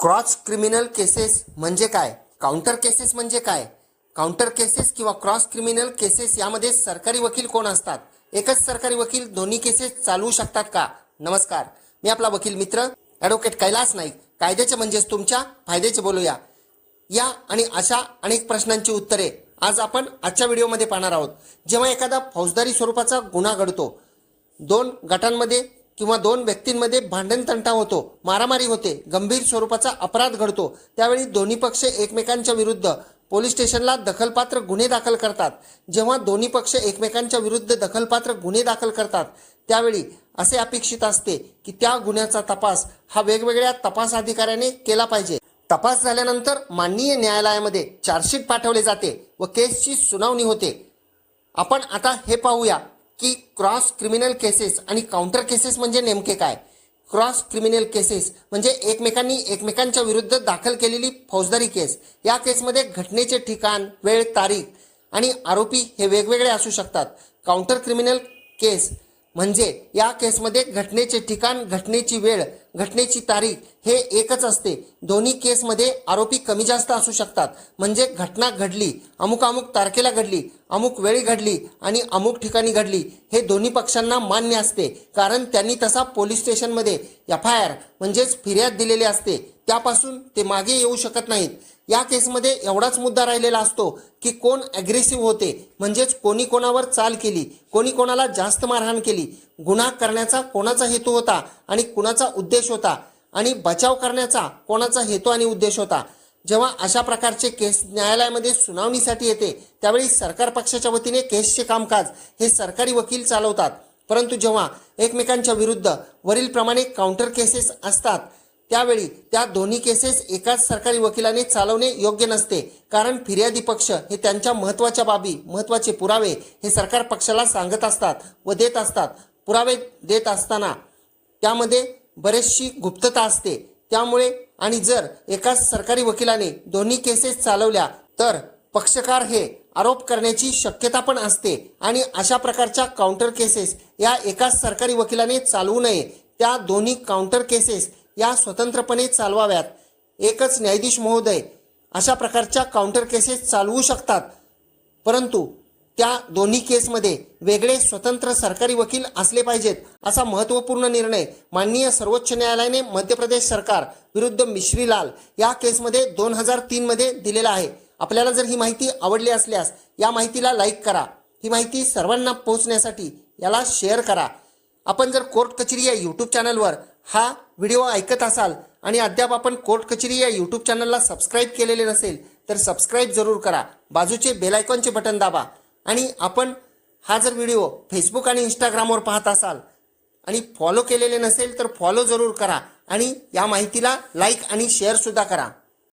Cross criminal cases म्हणजे काय? Counter cases म्हणजे काय? काउंटर केसेस किंवा क्रॉस क्रिमिनल केसेस यामध्ये सरकारी वकील कोण असतात? एकच सरकारी वकील दोन्ही केसेस चालवू शकतात का? नमस्कार. मी आपला वकील मित्र ॲडव्होकेट कैलास नाईक. कायद्याचे म्हणजेच तुमच्या फायद्याचे बोलूया. या आणि अशा अनेक प्रश्नांची उत्तरे आज आपण आजच्या व्हिडिओमध्ये पाहणार आहोत. जेव्हा एखादा फौजदारी स्वरूपाचा गुन्हा घडतो दोन गटांमध्ये किंवा दोन व्यक्तींमध्ये भांडण तंटा होतो मारामारी होते गंभीर स्वरूपाचा अपराध घडतो त्यावेळी दोन्ही पक्ष एकमेकांच्या विरुद्ध पोलीस स्टेशनला दखलपात्र गुन्हे दाखल करतात. जेव्हा दोन्ही पक्ष एकमेकांच्या विरुद्ध दखलपात्र गुन्हे दाखल करतात त्यावेळी असे अपेक्षित असते की त्या गुन्ह्याचा तपास हा वेगवेगळ्या तपास अधिकाऱ्याने केला पाहिजे. तपास झाल्यानंतर माननीय न्यायालयामध्ये चार्जशीट पाठवले जाते व केसची सुनावणी होते. आपण आता हे पाहूया. की क्रॉस क्रिमिनल केसेस आणि काउंटर केसेस म्हणजे नेमके काय? क्रॉस क्रिमिनल केसेस म्हणजे एकमेकांनी एकमेकांच्या विरुद्ध दाखल केलेली फौजदारी केस. या केसमध्ये घटनेचे ठिकाण वेळ तारीख आणि आरोपी हे वेगवेगळे असू शकतात. काउंटर क्रिमिनल केस म्हणजे या केसमध्ये घटनेचे ठिकाण घटनेची वेळ घटनेची तारीख हे एकच असते. दोन्ही केसमध्ये आरोपी कमी जास्त असू शकतात. म्हणजे घटना घडली अमुक अमुक तारखेला घडली अमुक वेळी घडली आणि अमुक ठिकाणी घडली हे दोन्ही पक्षांना मान्य असते. कारण त्यांनी तसा पोलीस स्टेशनमध्ये एफ आय आर म्हणजेच फिर्याद दिलेली असते. त्यापासून ते मागे येऊ शकत नाहीत. या केसमध्ये एवढाच मुद्दा राहिलेला असतो की कोण ॲग्रेसिव्ह होते. म्हणजेच कोणी कोणावर चाल केली कोणी कोणाला जास्त मारहाण केली. गुन्हा करण्याचा कोणाचा हेतू होता आणि कुणाचा उद्देश होता आणि बचाव करण्याचा कोणाचा हेतू आणि उद्देश होता. जेव्हा अशा प्रकारचे केस न्यायालयामध्ये सुनावणीसाठी येते त्यावेळी सरकार पक्षाच्या वतीने केसचे कामकाज हे सरकारी वकील चालवतात. परंतु जेव्हा एकमेकांच्या विरुद्ध वरीलप्रमाणे काउंटर केसेस असतात त्यावेळी त्या दोन्ही केसेस एकाच सरकारी वकिलाने चालवणे योग्य नसते. कारण फिर्यादी पक्ष हे त्यांच्या महत्त्वाच्या बाबी महत्त्वाचे पुरावे हे सरकार पक्षाला सांगत असतात व देत असतात. पुरावे देत असताना त्यामध्ये बरेचशी गुप्तता असते. त्यामुळे आणि जर एकाच सरकारी वकिलाने दोन्ही केसेस चालवल्या तर पक्षकार हे आरोप करण्याची शक्यता पण असते आणि अशा प्रकारच्या काउंटर केसेस या एकाच सरकारी वकिलाने चालवू नये. त्या दोन्ही काउंटर केसेस या स्वतंत्रपणे चालवाव्यात. एकच न्यायाधीश महोदय अशा प्रकारच्या काउंटर केसेस चालवू शकतात. परंतु त्या दोन्ही केसमध्ये वेगळे स्वतंत्र सरकारी वकील असले पाहिजेत असा महत्त्वपूर्ण निर्णय माननीय सर्वोच्च न्यायालयाने मध्य प्रदेश सरकार विरुद्ध मिश्रीलाल या केसमध्ये दोन हजार तीनमध्ये दिलेला आहे. आपल्याला जर ही माहिती आवडली असल्यास या माहितीला लाईक करा. ही माहिती सर्वांना पोहोचण्यासाठी याला शेअर करा. आपण जर कोर्ट कचेरी या यूट्यूब चॅनलवर हा व्हिडिओ ऐकत असाल आणि अद्याप आपण कोर्ट कचेरी या यूट्यूब चॅनलला सबस्क्राईब केलेले नसेल तर सबस्क्राईब जरूर करा. बाजूचे बेलायकॉनचे बटन दाबा. आणि आपण हा जर व्हिडिओ फेसबुक आणि इंस्टाग्रामवर पाहत असाल आणि फॉलो केलेले नसेल तर फॉलो जरूर करा. आणि या माहितीला लाईक आणि शेअरसुद्धा करा.